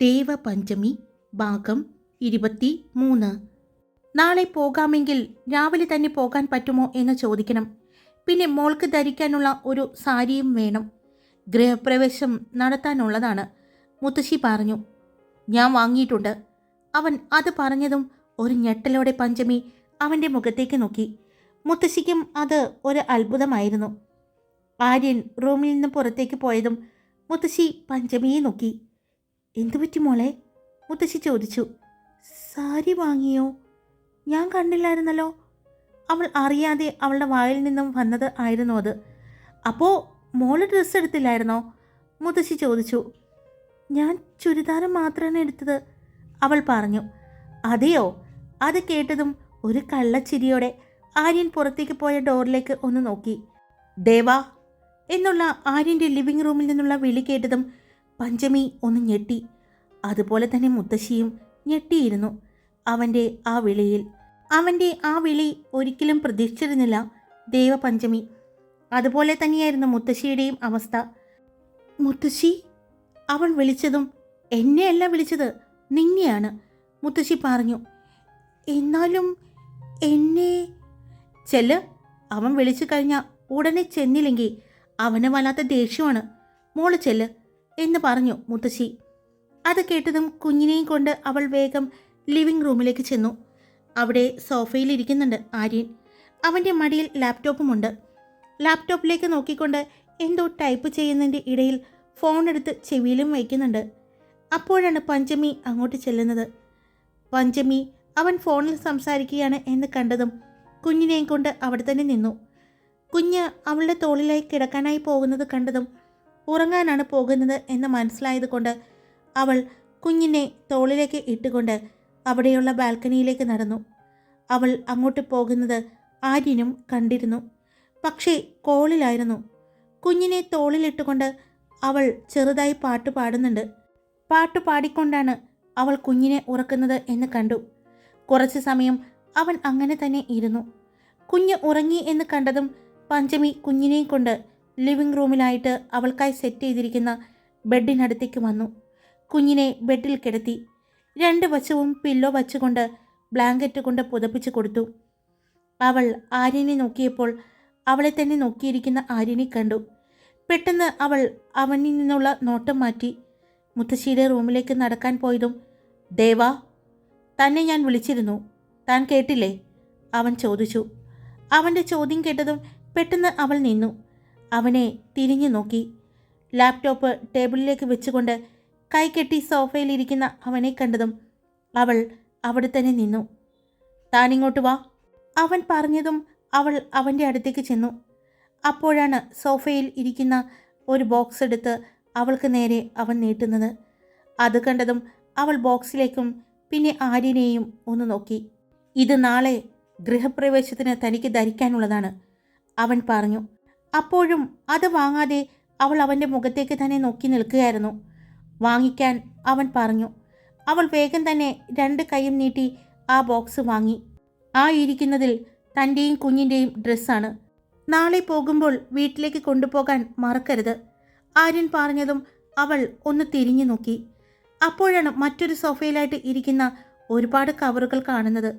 ദേവപഞ്ചമി ഭാഗം ഇരുപത്തി മൂന്ന് നാളെ പോകാമെങ്കിൽ രാവിലെ തന്നെ പോകാൻ പറ്റുമോ എന്ന് ചോദിക്കണം. പിന്നെ മോൾക്ക് ധരിക്കാനുള്ള ഒരു സാരിയും വേണം. ഗൃഹപ്രവേശം നടത്താനുള്ളതാണ്. മുത്തശ്ശി പറഞ്ഞു ഞാൻ വാങ്ങിയിട്ടുണ്ട്. അവൻ അത് പറഞ്ഞതും ഒരു ഞെട്ടലോടെ പഞ്ചമി അവന്റെ മുഖത്തേക്ക് നോക്കി. മുത്തശ്ശിക്കും അത് ഒരു അത്ഭുതമായിരുന്നു. ആര്യൻ റൂമിൽ നിന്ന് പുറത്തേക്ക് പോയതും മുത്തശ്ശി പഞ്ചമിയെ നോക്കി. എന്തു പറ്റി മോളെ? മുത്തശ്ശി ചോദിച്ചു. സാരി വാങ്ങിയോ? ഞാൻ കണ്ടില്ലായിരുന്നല്ലോ. അവൾ അറിയാതെ അവളുടെ വായിൽ നിന്നും വന്നത് ആയിരുന്നു അത്. അപ്പോൾ മോൾ ഡ്രസ്സ് എടുത്തില്ലായിരുന്നോ? മുത്തശ്ശി ചോദിച്ചു. ഞാൻ ചുരിദാരം മാത്രമാണ് എടുത്തത് അവൾ പറഞ്ഞു. അതെയോ? അത് കേട്ടതും ഒരു കള്ളച്ചിരിയോടെ ആര്യൻ പുറത്തേക്ക് പോയ ഡോറിലേക്ക് ഒന്ന് നോക്കി. ദേവാ എന്നുള്ള ആര്യന്റെ ലിവിംഗ് റൂമിൽ നിന്നുള്ള വിളി കേട്ടതും പഞ്ചമി ഒന്ന് ഞെട്ടി. അതുപോലെ തന്നെ മുത്തശ്ശിയും ഞെട്ടിയിരുന്നു അവന്റെ ആ വിളിയിൽ. അവന്റെ ആ വിളി ഒരിക്കലും പ്രതീക്ഷിച്ചിരുന്നില്ല ദേവപഞ്ചമി. അതുപോലെ തന്നെയായിരുന്നു മുത്തശ്ശിയുടെയും അവസ്ഥ. മുത്തശ്ശി അവൾ വിളിച്ചതും എന്നെയല്ല വിളിച്ചത് നിന്നെയാണ്. മുത്തശ്ശി പറഞ്ഞു എന്നാലും എന്നെ ചെല്ല് അവൻ വിളിച്ചു കഴിഞ്ഞാൽ ഉടനെ ചെന്നില്ലെങ്കിൽ അവന് വല്ലാത്ത ദേഷ്യമാണ്. മോൾ ചെല്ല് എന്ന് പറഞ്ഞു മുത്തശ്ശി. അത് കേട്ടതും കുഞ്ഞിനെയും കൊണ്ട് അവൾ വേഗം ലിവിംഗ് റൂമിലേക്ക് ചെന്നു. അവിടെ സോഫയിൽ ഇരിക്കുന്നുണ്ട് ആര്യൻ. അവന്റെ മടിയിൽ ലാപ്ടോപ്പുമുണ്ട്. ലാപ്ടോപ്പിലേക്ക് നോക്കിക്കൊണ്ട് എന്തോ ടൈപ്പ് ചെയ്യുന്നതിന്റെ ഇടയിൽ ഫോൺ എടുത്ത് ചെവിയിലും വയ്ക്കുന്നുണ്ട്. അപ്പോഴാണ് പഞ്ചമി അങ്ങോട്ട് ചെല്ലുന്നത്. പഞ്ചമി അവൻ ഫോണിൽ സംസാരിക്കുകയാണ് എന്ന് കണ്ടതും കുഞ്ഞിനെയും കൊണ്ട് അവിടെ തന്നെ നിന്നു. കുഞ്ഞ് അവളുടെ തോളിലായി കിടക്കാനായി പോകുന്നത് കണ്ടതും ഉറങ്ങാനാണ് പോകുന്നത് എന്ന് മനസ്സിലായതുകൊണ്ട് അവൾ കുഞ്ഞിനെ തോളിലേക്ക് ഇട്ടുകൊണ്ട് അവിടെയുള്ള ബാൽക്കണിയിലേക്ക് നടന്നു. അവൾ അങ്ങോട്ട് പോകുന്നത് ആര്യനും കണ്ടിരുന്നു. പക്ഷേ കോളിലായിരുന്നു. കുഞ്ഞിനെ തോളിലിട്ടുകൊണ്ട് അവൾ ചെറുതായി പാട്ട് പാടുന്നുണ്ട്. പാട്ട് പാടിക്കൊണ്ടാണ് അവൾ കുഞ്ഞിനെ ഉറക്കുന്നത് എന്ന് കണ്ടു. കുറച്ച് സമയം അവൻ അങ്ങനെ തന്നെ ഇരുന്നു. കുഞ്ഞ് ഉറങ്ങി എന്ന് കണ്ടതും പഞ്ചമി കുഞ്ഞിനെയും കൊണ്ട് ലിവിംഗ് റൂമിലായിട്ട് അവൾക്കായി സെറ്റ് ചെയ്തിരിക്കുന്ന ബെഡിനടുത്തേക്ക് വന്നു. കുഞ്ഞിനെ ബെഡിൽ കിടത്തി. രണ്ട് വശവും പില്ലോ വച്ചുകൊണ്ട് ബ്ലാങ്കറ്റ് കൊണ്ട് പുതപ്പിച്ചു കൊടുത്തു. അവൾ ആര്യനെ നോക്കിയപ്പോൾ അവളെ തന്നെ നോക്കിയിരിക്കുന്ന ആര്യനെ കണ്ടു. പെട്ടെന്ന് അവൾ അവനിൽ നിന്നുള്ള നോട്ടം മാറ്റി. മുത്തശ്ശിയുടെ റൂമിലേക്ക് നടക്കാൻ പോയതും ദേവാ തന്നെ ഞാൻ വിളിച്ചിരുന്നു. താൻ കേട്ടില്ലേ? അവൻ ചോദിച്ചു. അവന്റെ ചോദ്യം കേട്ടതും പെട്ടെന്ന് അവൾ നിന്നു. അവനെ തിരിഞ്ഞു നോക്കി. ലാപ്ടോപ്പ് ടേബിളിലേക്ക് വെച്ചുകൊണ്ട് കൈകെട്ടി സോഫയിലിരിക്കുന്ന അവനെ കണ്ടതും അവൾ അവിടെ തന്നെ നിന്നു. താനിങ്ങോട്ട് വാ. അവൻ പറഞ്ഞതും അവൾ അവന്റെ അടുത്തേക്ക് ചെന്നു. അപ്പോഴാണ് സോഫയിൽ ഇരിക്കുന്ന ഒരു ബോക്സ് എടുത്ത് അവൾക്ക് നേരെ അവൻ നീട്ടുന്നത്. അത് കണ്ടതും അവൾ ബോക്സിലേക്കും പിന്നെ ആര്യനെയും ഒന്ന് നോക്കി. ഇത് നാളെ ഗൃഹപ്രവേശത്തിന് തനിക്ക് ധരിക്കാനുള്ളതാണ്. അവൻ പറഞ്ഞു അപ്പോഴും അത് വാങ്ങാതെ അവൾ അവന്റെ മുഖത്തേക്ക് തന്നെ നോക്കി നിൽക്കുകയായിരുന്നു. വാങ്ങിക്കാൻ അവൻ പറഞ്ഞു. അവൾ വേഗം തന്നെ രണ്ട് കൈയും നീട്ടി ആ ബോക്സ് വാങ്ങി. ആ ഇരിക്കുന്നതിൽ തന്റെയും കുഞ്ഞിന്റെയും ഡ്രസ്സാണ്. നാളെ പോകുമ്പോൾ വീട്ടിലേക്ക് കൊണ്ടുപോകാൻ മറക്കരുത്. ആര്യൻ പറഞ്ഞതും അവൾ ഒന്ന് തിരിഞ്ഞു നോക്കി. അപ്പോഴാണ് മറ്റൊരു സോഫയിലായിട്ട് ഇരിക്കുന്ന ഒരുപാട് കവറുകൾ കാണുന്നത്.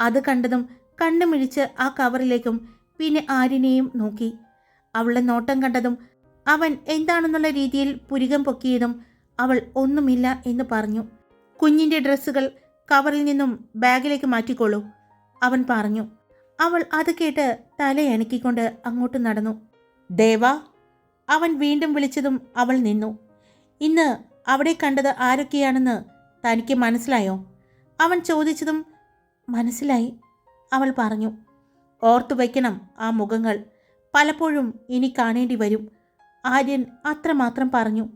അത് കണ്ടതും കണ്ണുമിഴിച്ച് ആ കവറിലേക്കും പിന്നെ ആര്യനെയും നോക്കി. അവളുടെ നോട്ടം കണ്ടതും അവൻ എന്താണെന്നുള്ള രീതിയിൽ പുരികം പൊക്കിയതും അവൾ ഒന്നുമില്ല എന്ന് പറഞ്ഞു. കുഞ്ഞിന്റെ ഡ്രസ്സുകൾ കവറിൽ നിന്നും ബാഗിലേക്ക് മാറ്റിക്കോളൂ അവൻ പറഞ്ഞു. അവൾ അത് കേട്ട് തലയണക്കിക്കൊണ്ട് അങ്ങോട്ട് നടന്നു. ദേവ അവൻ വീണ്ടും വിളിച്ചതും അവൾ നിന്നു. ഇന്ന് അവിടെ കണ്ടത് ആരൊക്കെയാണെന്ന് തനിക്ക് മനസ്സിലായോ? അവൻ ചോദിച്ചതും മനസ്സിലായി അവൾ പറഞ്ഞു. ഓർത്തു വയ്ക്കണം ആ മുഖങ്ങൾ പലപ്പോഴും ഇനി കാണേണ്ടി വരും. ആര്യൻ അത്രമാത്രം പറഞ്ഞു.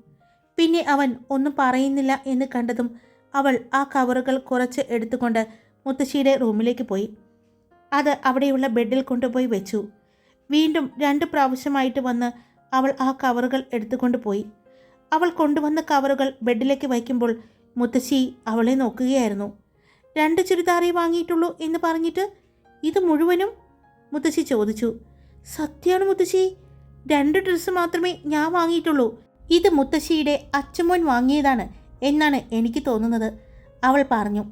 പിന്നെ അവൻ ഒന്നും പറയുന്നില്ല എന്ന് കണ്ടതും അവൾ ആ കവറുകൾ കുറച്ച് എടുത്തുകൊണ്ട് മുത്തശ്ശിയുടെ റൂമിലേക്ക് പോയി. അത് അവിടെയുള്ള ബെഡിൽ കൊണ്ടുപോയി വെച്ചു. വീണ്ടും രണ്ട് പ്രാവശ്യമായിട്ട് വന്ന് അവൾ ആ കവറുകൾ എടുത്തുകൊണ്ട് പോയി. അവൾ കൊണ്ടുവന്ന കവറുകൾ ബെഡിലേക്ക് വയ്ക്കുമ്പോൾ മുത്തശ്ശി അവളെ നോക്കുകയായിരുന്നു. രണ്ട് ചുരിദാറേ വാങ്ങിയിട്ടുള്ളൂ എന്ന് പറഞ്ഞിട്ട് ഇത് മുഴുവനും? മുത്തശ്ശി ചോദിച്ചു. സത്യമാണ് മുത്തശ്ശി. രണ്ട് ഡ്രസ്സ് മാത്രമേ ഞാൻ വാങ്ങിയിട്ടുള്ളൂ. ഇത് മുത്തശ്ശിയുടെ അച്ഛമോൻ വാങ്ങിയതാണ് എന്നാണ് എനിക്ക് തോന്നുന്നത്. അവൾ പറഞ്ഞു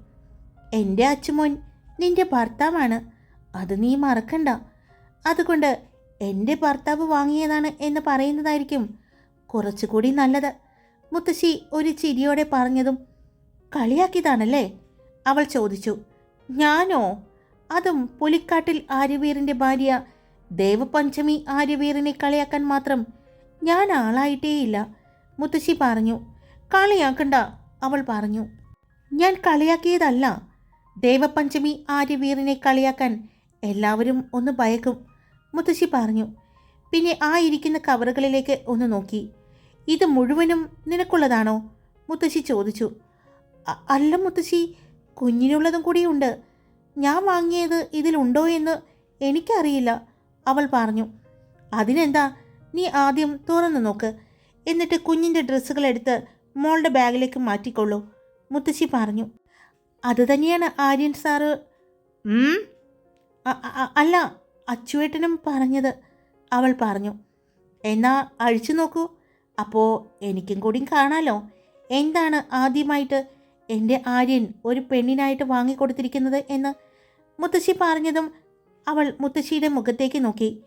എന്റെ അച്ഛമോൻ നിന്റെ ഭർത്താവാണ്. അത് നീ മറക്കണ്ട. അതുകൊണ്ട് എന്റെ ഭർത്താവ് വാങ്ങിയതാണ് എന്ന് പറയുന്നതായിരിക്കും കുറച്ചുകൂടി നല്ലത്. മുത്തശ്ശി ഒരു ചിരിയോടെ പറഞ്ഞതും കളിയാക്കിയതാണല്ലേ? അവൾ ചോദിച്ചു ഞാനോ? അതും പുലിക്കാട്ടിൽ ആര്യവീറിന്റെ ഭാര്യ ദേവപഞ്ചമി ആര്യവീറിനെ കളിയാക്കാൻ മാത്രം ഞാൻ ആളായിട്ടേയില്ല. മുത്തശ്ശി പറഞ്ഞു കളിയാക്കണ്ട അവൾ പറഞ്ഞു. ഞാൻ കളിയാക്കിയതല്ല. ദേവപഞ്ചമി ആര്യവീറിനെ കളിയാക്കാൻ എല്ലാവരും ഒന്ന് ഭയക്കും മുത്തശ്ശി പറഞ്ഞു. പിന്നെ ആ ഇരിക്കുന്ന കവറുകളിലേക്ക് ഒന്ന് നോക്കി. ഇത് മുഴുവനും നിനക്കുള്ളതാണോ? മുത്തശ്ശി ചോദിച്ചു. അല്ല മുത്തശ്ശി കുഞ്ഞിനുള്ളതും കൂടിയുണ്ട്. ഞാൻ വാങ്ങിയത് ഇതിലുണ്ടോ എന്ന് എനിക്കറിയില്ല. അവൾ പറഞ്ഞു അതിനെന്താ? നീ ആദ്യം തുറന്നു നോക്ക്. എന്നിട്ട് കുഞ്ഞിന്റെ ഡ്രസ്സുകൾ എടുത്ത് മോളുടെ ബാഗിലേക്ക് മാറ്റിക്കൊള്ളൂ മുത്തശ്ശി പറഞ്ഞു. അത് തന്നെയാണ് ആര്യൻ സാറ്. അല്ല അച്ചുവേട്ടനും പറഞ്ഞത് അവൾ പറഞ്ഞു. എന്നാ അഴിച്ചു നോക്കൂ. അപ്പോൾ എനിക്കും കൂടി കാണാലോ. എന്താണ് ആദ്യമായിട്ട് എന്റെ ആര്യൻ ഒരു പെണ്ണിനായിട്ട് വാങ്ങിക്കൊടുത്തിരിക്കുന്നത് എന്ന്? മുത്തശ്ശി പറഞ്ഞതും അവൾ മുത്തശ്ശിയുടെ മുഖത്തേക്ക് നോക്കി.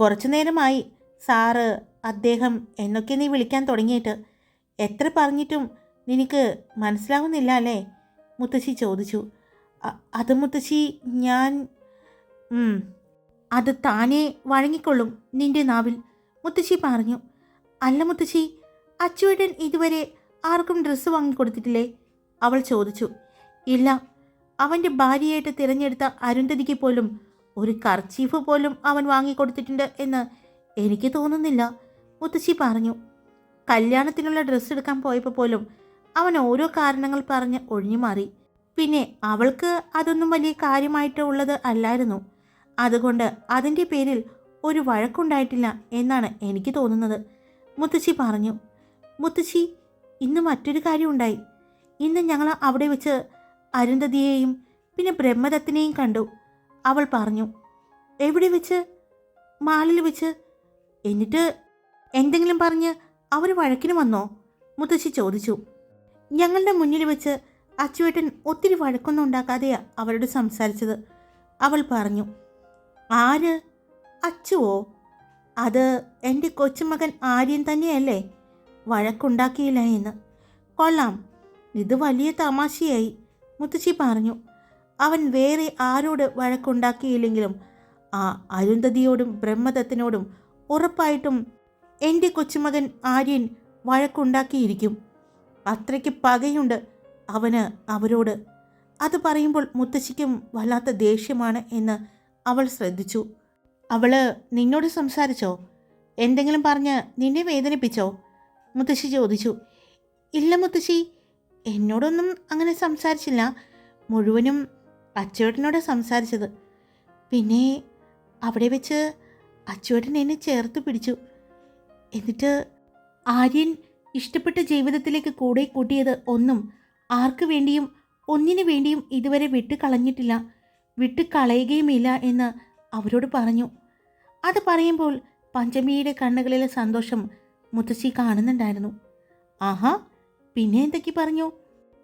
കുറച്ചു നേരമായി സാറ് അദ്ദേഹം എന്നൊക്കെ നീ വിളിക്കാൻ തുടങ്ങിയിട്ട്. എത്ര പറഞ്ഞിട്ടും നിനക്ക് മനസ്സിലാവുന്നില്ല അല്ലേ? മുത്തശ്ശി ചോദിച്ചു. "അ- അത് മുത്തശ്ശി ഞാൻ അത് താനേ വഴങ്ങിക്കൊള്ളും നിന്റെ നാവിൽ മുത്തശ്ശി പറഞ്ഞു. അല്ല മുത്തശ്ശി അച്ചുവേട്ടൻ ഇതുവരെ ആർക്കും ഡ്രസ്സ് വാങ്ങിക്കൊടുത്തിട്ടില്ലേ? അവൾ ചോദിച്ചു. ഇല്ല അവന്റെ ഭാര്യയായിട്ട് തിരഞ്ഞെടുത്ത അരുന്ധതിക്ക് പോലും ഒരു കർച്ചീഫ് പോലും അവൻ വാങ്ങിക്കൊടുത്തിട്ടുണ്ട് എന്ന് എനിക്ക് തോന്നുന്നില്ല. മുത്തശ്ശി പറഞ്ഞു കല്യാണത്തിനുള്ള ഡ്രസ്സ് എടുക്കാൻ പോയപ്പോൾ പോലും അവൻ ഓരോ കാരണങ്ങൾ പറഞ്ഞ് ഒഴിഞ്ഞു മാറി. പിന്നെ അവൾക്ക് അതൊന്നും വലിയ കാര്യമായിട്ട് ഉള്ളത് അല്ലായിരുന്നു. അതുകൊണ്ട് അതിന്റെ പേരിൽ ഒരു വഴക്കുണ്ടായിട്ടില്ല എന്നാണ് എനിക്ക് തോന്നുന്നത്. മുത്തശ്ശി പറഞ്ഞു മുത്തശ്ശി ഇന്ന് മറ്റൊരു കാര്യമുണ്ടായി. ഇന്ന് ഞങ്ങൾ അവിടെ വെച്ച് അരുന്ധതിയെയും പിന്നെ ബ്രഹ്മദത്തിനെയും കണ്ടു. അവൾ പറഞ്ഞു എവിടെ വെച്ച്? മാളിൽ വെച്ച്? എന്നിട്ട് എന്തെങ്കിലും പറഞ്ഞ് അവർ വഴക്കിന് വന്നോ? മുത്തശ്ശി ചോദിച്ചു ഞങ്ങളുടെ മുന്നിൽ വെച്ച് അച്ചുവേട്ടൻ ഒത്തിരി വഴക്കൊന്നും ഉണ്ടാക്കാതെയാ അവരോട് സംസാരിച്ചത്. അവൾ പറഞ്ഞു ആര്? അച്ചുവോ? അത് എന്റെ കൊച്ചുമകൻ ആര്യൻ തന്നെയല്ലേ? വഴക്കുണ്ടാക്കിയില്ല എന്ന്. കൊള്ളാം ഇത് വലിയ തമാശയായി മുത്തശ്ശി പറഞ്ഞു. അവൻ വേറെ ആരോട് വഴക്കുണ്ടാക്കിയില്ലെങ്കിലും ആ അരുന്ധതിയോടും ബ്രഹ്മദത്തിനോടും ഉറപ്പായിട്ടും എന്റെ കൊച്ചുമകൻ ആര്യൻ വഴക്കുണ്ടാക്കിയിരിക്കും. അത്രയ്ക്ക് പകയുണ്ട് അവന് അവരോട്. അത് പറയുമ്പോൾ മുത്തശ്ശിക്കും വല്ലാത്ത ദേഷ്യമാണ് എന്ന് അവൾ ശ്രദ്ധിച്ചു. അവൾ നിന്നോട് സംസാരിച്ചോ? എന്തെങ്കിലും പറഞ്ഞ് നിന്നെ വേദനിപ്പിച്ചോ? മുത്തശ്ശി ചോദിച്ചു. ഇല്ല മുത്തശ്ശി എന്നോടൊന്നും അങ്ങനെ സംസാരിച്ചില്ല. മുഴുവനും അച്ചുവേട്ടനോട് സംസാരിച്ചത്. പിന്നെ അവിടെ വെച്ച് അച്ചുവേട്ടൻ എന്നെ ചേർത്ത് പിടിച്ചു. എന്നിട്ട് ആര്യൻ ഇഷ്ടപ്പെട്ട ജീവിതത്തിലേക്ക് കൂടെ കൂട്ടിയത് ഒന്നും ആർക്കു വേണ്ടിയും ഒന്നിനു വേണ്ടിയും ഇതുവരെ വിട്ട് കളഞ്ഞിട്ടില്ല. വിട്ട് കളയുകയുമില്ല എന്ന് അവരോട് പറഞ്ഞു. അത് പറയുമ്പോൾ പഞ്ചമിയുടെ കണ്ണുകളിലെ സന്തോഷം മുത്തശ്ശി കാണുന്നുണ്ടായിരുന്നു. ആഹാ പിന്നെ എന്തൊക്കെ പറഞ്ഞു?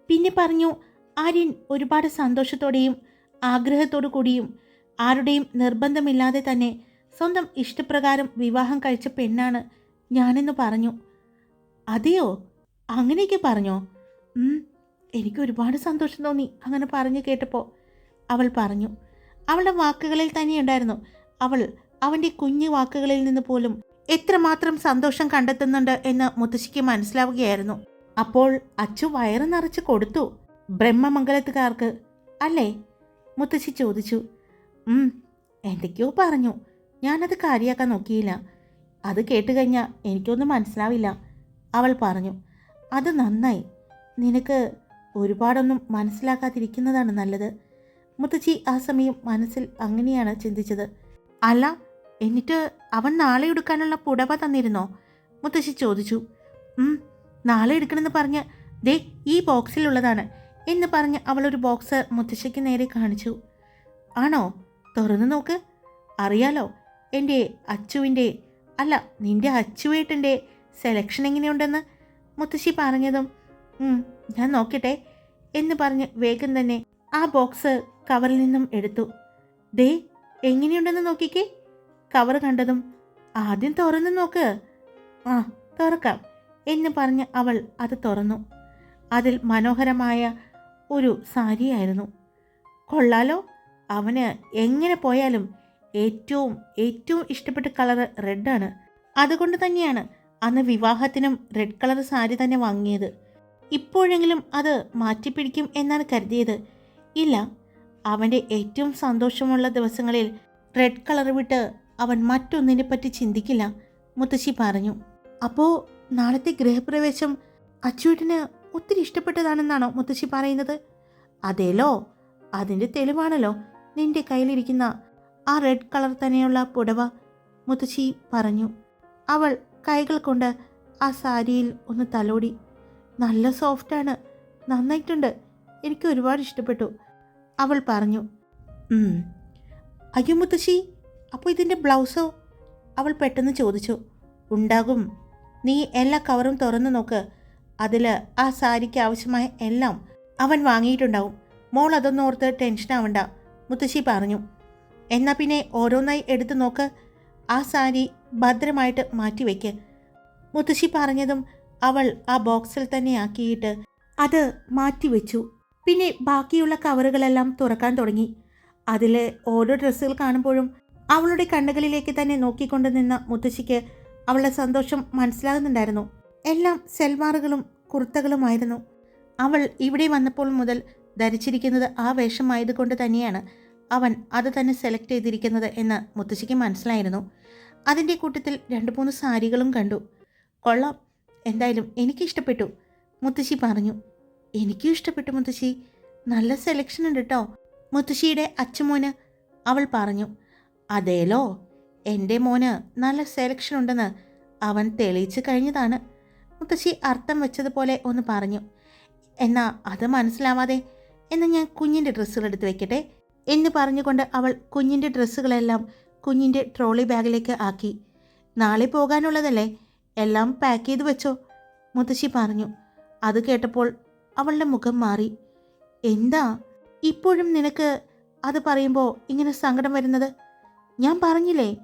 പിന്നെ പറഞ്ഞു ആര്യൻ ഒരുപാട് സന്തോഷത്തോടെയും ആഗ്രഹത്തോടു കൂടിയും ആരുടെയും നിർബന്ധമില്ലാതെ തന്നെ സ്വന്തം ഇഷ്ടപ്രകാരം വിവാഹം കഴിച്ച പെണ്ണാണ് ഞാനെന്ന് പറഞ്ഞു. അതെയോ? അങ്ങനെയൊക്കെ പറഞ്ഞോ? എനിക്ക് ഒരുപാട് സന്തോഷം തോന്നി അങ്ങനെ പറഞ്ഞു കേട്ടപ്പോൾ അവൾ പറഞ്ഞു അവളുടെ വാക്കുകളിൽ തന്നെയുണ്ടായിരുന്നു അവൾ അവന്റെ കുഞ്ഞു വാക്കുകളിൽ നിന്ന് പോലും എത്രമാത്രം സന്തോഷം കണ്ടെത്തുന്നുണ്ട് എന്ന് മുത്തശ്ശിക്ക് മനസ്സിലാവുകയായിരുന്നു. അപ്പോൾ അച്ചു വയറ് നിറച്ച് കൊടുത്തു. ബ്രഹ്മമംഗലത്തുകാർക്ക് അല്ലേ? മുത്തശ്ശി ചോദിച്ചു എന്തൊക്കെയോ പറഞ്ഞു. ഞാനത് കാര്യമാക്കാൻ നോക്കിയില്ല. അത് കേട്ട് കഴിഞ്ഞാൽ എനിക്കൊന്നും മനസ്സിലാവില്ല. അവൾ പറഞ്ഞു അത് നന്നായി. നിനക്ക് ഒരുപാടൊന്നും മനസ്സിലാക്കാതിരിക്കുന്നതാണ് നല്ലത്. മുത്തച്ഛി ആ സമയം മനസ്സിൽ അങ്ങനെയാണ് ചിന്തിച്ചത്. അല്ല എന്നിട്ട് അവൻ നാളെ എടുക്കാനുള്ള പുടവ തന്നിരുന്നോ? മുത്തശ്ശി ചോദിച്ചു "ഉം, നാളെ എടുക്കണമെന്ന് പറഞ്ഞ് ദേ ഈ ബോക്സിലുള്ളതാണ് എന്ന് പറഞ്ഞ് അവളൊരു ബോക്സ് മുത്തശ്ശിക്ക് നേരെ കാണിച്ചു. ആണോ? തുറന്നു നോക്ക്. അറിയാലോ എന്റെ അച്ചുവിന്റെ അല്ല നിന്റെ അച്ചുവേട്ടന്റെ സെലക്ഷൻ എങ്ങനെയുണ്ടെന്ന്? മുത്തശ്ശി പറഞ്ഞതും "ഉം, ഞാൻ നോക്കട്ടെ എന്ന് പറഞ്ഞ് വേഗം തന്നെ ആ ബോക്സ് കവറിൽ നിന്നും എടുത്തു. ദേ എങ്ങനെയുണ്ടെന്ന് നോക്കിക്കേ. കവർ കണ്ടതും ആദ്യം തുറന്നു നോക്ക്. ആ തുറക്കാം എന്ന് പറഞ്ഞ് അവൾ അത് തുറന്നു. അതിൽ മനോഹരമായ ഒരു സാരിയായിരുന്നു. കൊള്ളാലോ. അവന് എങ്ങനെ പോയാലും ഏറ്റവും ഏറ്റവും ഇഷ്ടപ്പെട്ട കളർ റെഡാണ് അതുകൊണ്ട് തന്നെയാണ് അന്ന് വിവാഹത്തിനും റെഡ് കളർ സാരി തന്നെ വാങ്ങിയത്. ഇപ്പോഴെങ്കിലും അത് മാറ്റിപ്പിടിക്കും എന്നാണ് കരുതിയത്. ഇല്ല അവന്റെ ഏറ്റവും സന്തോഷമുള്ള ദിവസങ്ങളിൽ റെഡ് കളർ വിട്ട് അവൻ മറ്റൊന്നിനെ പറ്റി ചിന്തിക്കില്ല മുത്തശ്ശി പറഞ്ഞു. അപ്പോൾ നാളത്തെ ഗൃഹപ്രവേശം അച്ചുവേട്ടന് ഒത്തിരി ഇഷ്ടപ്പെട്ടതാണെന്നാണോ മുത്തശ്ശി പറയുന്നത്? അതേലോ അതിന്റെ തെളിവാണല്ലോ നിന്റെ കയ്യിലിരിക്കുന്ന ആ റെഡ് കളർ തന്നെയുള്ള പുടവ മുത്തശ്ശി പറഞ്ഞു. അവൾ കൈകൾ കൊണ്ട് ആ സാരിയിൽ ഒന്ന് തലോടി. നല്ല സോഫ്റ്റാണ് നന്നായിട്ടുണ്ട് എനിക്ക് ഒരുപാട് ഇഷ്ടപ്പെട്ടു അവൾ പറഞ്ഞു. "ഉം. അയ്യോ മുത്തശ്ശി അപ്പോൾ ഇതിന്റെ ബ്ലൗസോ? അവൾ പെട്ടെന്ന് ചോദിച്ചു. ഉണ്ടാകും നീ എല്ലാ കവറും തുറന്നു നോക്ക് അതിൽ ആ സാരിക്ക് ആവശ്യമായ എല്ലാം അവൻ വാങ്ങിയിട്ടുണ്ടാവും. മോൾ അതൊന്നും ഓർത്ത് ടെൻഷൻ ആവണ്ട മുത്തശ്ശി പറഞ്ഞു. എന്നാൽ പിന്നെ ഓരോന്നായി എടുത്തു നോക്ക് ആ സാരി ഭദ്രമായിട്ട് മാറ്റിവെക്ക് മുത്തശ്ശി പറഞ്ഞതും അവൾ ആ ബോക്സിൽ തന്നെ ആക്കിയിട്ട് അത് മാറ്റിവെച്ചു പിന്നെ ബാക്കിയുള്ള കവറുകളെല്ലാം തുറക്കാൻ തുടങ്ങി. അതിലെ ഓരോ ഡ്രസ്സുകൾ കാണുമ്പോഴും അവളുടെ കണ്ണുകളിലേക്ക് തന്നെ നോക്കിക്കൊണ്ട് നിന്ന മുത്തശ്ശിക്ക് അവളുടെ സന്തോഷം മനസ്സിലാകുന്നുണ്ടായിരുന്നു. എല്ലാം സെൽവാറുകളും കുർത്തകളുമായിരുന്നു. അവൾ ഇവിടെ വന്നപ്പോൾ മുതൽ ധരിച്ചിരിക്കുന്നത് ആ വേഷമായതുകൊണ്ട് തന്നെയാണ് അവൻ അത് തന്നെ സെലക്ട് ചെയ്തിരിക്കുന്നത് എന്ന് മുത്തശ്ശിക്ക് മനസ്സിലായിരുന്നു. അതിന്റെ കൂട്ടത്തിൽ രണ്ട് മൂന്ന് സാരികളും കണ്ടു. കൊള്ളാം. എന്തായാലും എനിക്കിഷ്ടപ്പെട്ടു മുത്തശ്ശി പറഞ്ഞു. എനിക്കും ഇഷ്ടപ്പെട്ടു മുത്തശ്ശി. നല്ല സെലക്ഷൻ ഉണ്ട് കേട്ടോ മുത്തശ്ശിയുടെ അച്ഛമോന് അവൾ പറഞ്ഞു. അതേലോ. എന്റെ മോന് നല്ല സെലക്ഷൻ ഉണ്ടെന്ന് അവൻ തെളിയിച്ചു കഴിഞ്ഞതാണ്. മുത്തശ്ശി അർത്ഥം വെച്ചതുപോലെ ഒന്ന് പറഞ്ഞു. എന്നാ അത് മനസ്സിലാവാതെ. എന്നാൽ ഞാൻ കുഞ്ഞിന്റെ ഡ്രസ്സുകൾ എടുത്ത് വെക്കട്ടെ. എന്ന് പറഞ്ഞുകൊണ്ട് അവൾ കുഞ്ഞിന്റെ ഡ്രസ്സുകളെല്ലാം കുഞ്ഞിന്റെ ട്രോളി ബാഗിലേക്ക് ആക്കി. നാളെ പോകാനുള്ളതല്ലേ? എല്ലാം പാക്ക് ചെയ്ത് വെച്ചോ മുത്തശ്ശി പറഞ്ഞു. അത് കേട്ടപ്പോൾ അവളുടെ മുഖം മാറി. എന്താ? ഇപ്പോഴും നിനക്ക് അത് പറയുമ്പോൾ ഇങ്ങനെ സങ്കടം വരുന്നത്? ഞാൻ പറഞ്ഞില്ലേ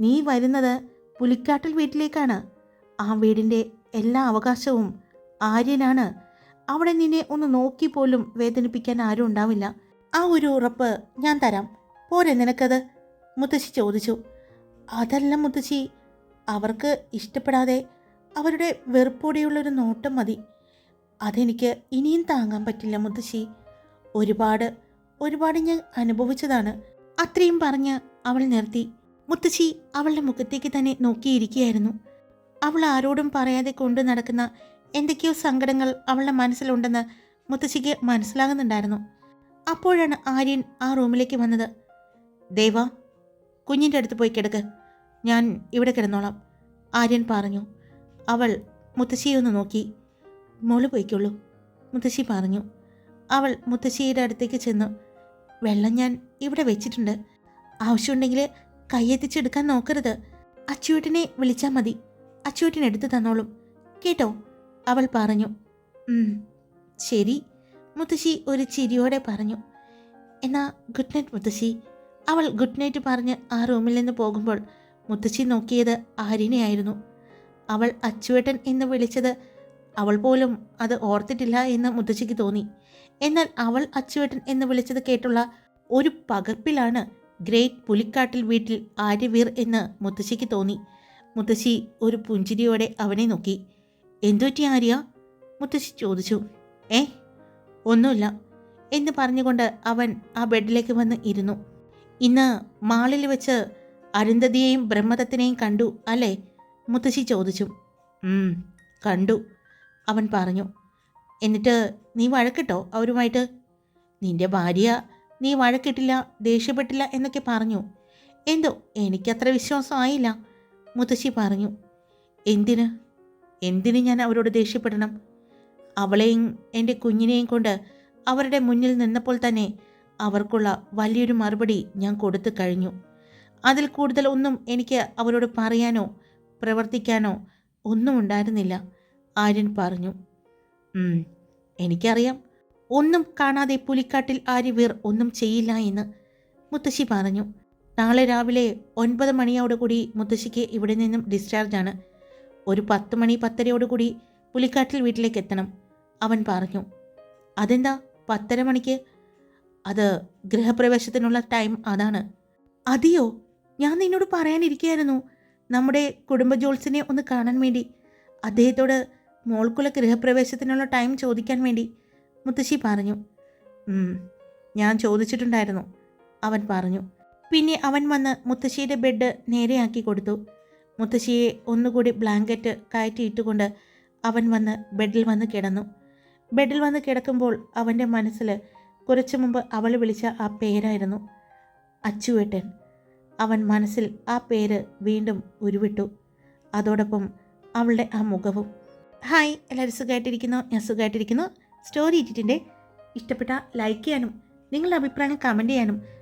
നീ വരുന്നത് പുലിക്കാട്ടിൽ വീട്ടിലേക്കാണ്. ആ വീടിന്റെ എല്ലാ അവകാശവും ആര്യനാണ്. അവിടെ നിന്നെ ഒന്ന് നോക്കി പോലും വേദനിപ്പിക്കാൻ ആരും ഉണ്ടാവില്ല. ആ ഒരു ഉറപ്പ് ഞാൻ തരാം. പോരെ നിനക്കത്? മുത്തശ്ശി ചോദിച്ചു. അതല്ല മുത്തശ്ശി അവർക്ക് ഇഷ്ടപ്പെടാതെ അവരുടെ വെറുപ്പോടെയുള്ളൊരു നോട്ടം മതി. അതെനിക്ക് ഇനിയും താങ്ങാൻ പറ്റില്ല മുത്തശ്ശി. ഒരുപാട് ഒരുപാട് ഞാൻ അനുഭവിച്ചതാണ്. അത്രയും പറഞ്ഞ് അവൾ നിർത്തി. മുത്തശ്ശി അവളുടെ മുഖത്തേക്ക് തന്നെ നോക്കിയിരിക്കുകയായിരുന്നു. അവൾ ആരോടും പറയാതെ കൊണ്ടു നടക്കുന്ന എന്തൊക്കെയോ സങ്കടങ്ങൾ അവളുടെ മനസ്സിലുണ്ടെന്ന് മുത്തശ്ശിക്ക് മനസ്സിലാകുന്നുണ്ടായിരുന്നു. അപ്പോഴാണ് ആര്യൻ ആ റൂമിലേക്ക് വന്നത്. ദേവ കുഞ്ഞിന്റെ അടുത്ത് പോയി കിടക്ക്. ഞാൻ ഇവിടെ കിടന്നോളാം ആര്യൻ പറഞ്ഞു. അവൾ മുത്തശ്ശിയെ ഒന്ന് നോക്കി. മോൾ പോയിക്കുള്ളൂ മുത്തശ്ശി പറഞ്ഞു. അവൾ മുത്തശ്ശിയുടെ അടുത്തേക്ക് ചെന്നു. വെള്ളം ഞാൻ ഇവിടെ വെച്ചിട്ടുണ്ട്. ആവശ്യമുണ്ടെങ്കിൽ കൈയെത്തിച്ചെടുക്കാൻ നോക്കരുത്. അച്ചുവേട്ടനെ വിളിച്ചാൽ മതി. അച്ചുവേട്ടൻ എടുത്തു തന്നോളും. കേട്ടോ? അവൾ പറഞ്ഞു. ശരി. മുത്തശ്ശി ഒരു ചിരിയോടെ പറഞ്ഞു. എന്നാ ഗുഡ് നൈറ്റ് മുത്തശ്ശി. അവൾ ഗുഡ് നൈറ്റ് പറഞ്ഞ് ആ റൂമിൽ നിന്ന് പോകുമ്പോൾ മുത്തശ്ശി നോക്കിയത് ആര്യനെയായിരുന്നു. അവൾ അച്ചുവേട്ടൻ എന്ന് വിളിച്ചത് അവൾ പോലും അത് ഓർത്തിട്ടില്ല എന്ന് മുത്തശ്ശിക്ക് തോന്നി. എന്നാൽ അവൾ അച്ചുവേട്ടൻ എന്ന് വിളിച്ചത് കേട്ടുള്ള ഒരു പകർപ്പിലാണ് ഗ്രേറ്റ് പുലിക്കാട്ടിൽ വീട്ടിൽ ആര്യവീർ എന്ന് മുത്തശ്ശിക്ക് തോന്നി. മുത്തശ്ശി ഒരു പുഞ്ചിരിയോടെ അവനെ നോക്കി. എന്തുപറ്റി ആര്യ? മുത്തശ്ശി ചോദിച്ചു. ഏ ഒന്നുമില്ല എന്ന് പറഞ്ഞുകൊണ്ട് അവൻ ആ ബെഡിലേക്ക് വന്ന് ഇരുന്നു. ഇന്ന് മാളിൽ വെച്ച് അരുന്ധതിയെയും ബ്രഹ്മദത്തിനെയും കണ്ടു അല്ലേ? മുത്തശ്ശി ചോദിച്ചു. കണ്ടു അവൻ പറഞ്ഞു. എന്നിട്ട് നീ വഴക്കിട്ടോ അവരുമായിട്ട്? നിന്റെ ഭാര്യ നീ വഴക്കിട്ടില്ല ദേഷ്യപ്പെട്ടില്ല എന്നൊക്കെ പറഞ്ഞു. എന്തോ എനിക്കത്ര വിശ്വാസമായില്ല മുത്തശ്ശി പറഞ്ഞു എന്തിന്? എന്തിന് ഞാൻ അവരോട് ദേഷ്യപ്പെടണം? അവളെയും എന്റെ കുഞ്ഞിനെയും കൊണ്ട് അവരുടെ മുന്നിൽ നിന്നപ്പോൾ തന്നെ അവർക്കുള്ള വലിയൊരു മറുപടി ഞാൻ കൊടുത്തു കഴിഞ്ഞു. അതിൽ കൂടുതൽ ഒന്നും എനിക്ക് അവരോട് പറയാനോ പ്രവർത്തിക്കാനോ ഒന്നും ഉണ്ടായിരുന്നില്ല ആര്യൻ പറഞ്ഞു. "ഉം, എനിക്കറിയാം. ഒന്നും കാണാതെ പുലിക്കാട്ടിൽ ആര്യവീർ ഒന്നും ചെയ്യില്ല എന്ന് മുത്തശ്ശി പറഞ്ഞു. നാളെ രാവിലെ ഒൻപത് മണിയോടുകൂടി മുത്തശ്ശിക്ക് ഇവിടെ നിന്നും ഡിസ്ചാർജാണ് ഒരു പത്ത് മണി പത്തരയോടുകൂടി പുലിക്കാട്ടിൽ വീട്ടിലേക്ക് എത്തണം അവൻ പറഞ്ഞു. അതെന്താ? പത്തര മണിക്ക്? അത് ഗൃഹപ്രവേശത്തിനുള്ള ടൈം അതാണ്. അതെയോ? ഞാൻ നിന്നോട് പറയാനിരിക്കുകയായിരുന്നു. നമ്മുടെ കുടുംബ ജോൾസിനെ ഒന്ന് കാണാൻ വേണ്ടി. അദ്ദേഹത്തോട് മോൾക്കുള്ള ഗൃഹപ്രവേശത്തിനുള്ള ടൈം ചോദിക്കാൻ വേണ്ടി മുത്തശ്ശി പറഞ്ഞു. ഞാൻ ചോദിച്ചിട്ടുണ്ടായിരുന്നു അവൻ പറഞ്ഞു. പിന്നെ അവൻ വന്ന് മുത്തശ്ശിയുടെ ബെഡ് നേരെയാക്കി കൊടുത്തു. മുത്തശ്ശിയെ ഒന്നുകൂടി ബ്ലാങ്കറ്റ് കയറ്റിയിട്ടുകൊണ്ട് അവൻ വന്ന് ബെഡിൽ വന്ന് കിടന്നു. ബെഡിൽ വന്ന് കിടക്കുമ്പോൾ അവന്റെ മനസ്സിൽ കുറച്ചു മുമ്പ് അവൾ വിളിച്ച ആ പേരായിരുന്നു അച്ചുവേട്ടൻ. അവൻ മനസ്സിൽ ആ പേര് വീണ്ടും ഉരുവിട്ടു. അതോടൊപ്പം അവളുടെ ആ മുഖവും. ഹായ് എല്ലാവരും സുഖമായിട്ടിരിക്കുന്നു? ഞാൻ സുഖമായിട്ടിരിക്കുന്നു. സ്റ്റോറി ഇട്ടിട്ടുണ്ട് ഇഷ്ടപ്പെട്ട ലൈക്ക് ചെയ്യാനും നിങ്ങളുടെ അഭിപ്രായം കമന്റ് ചെയ്യാനും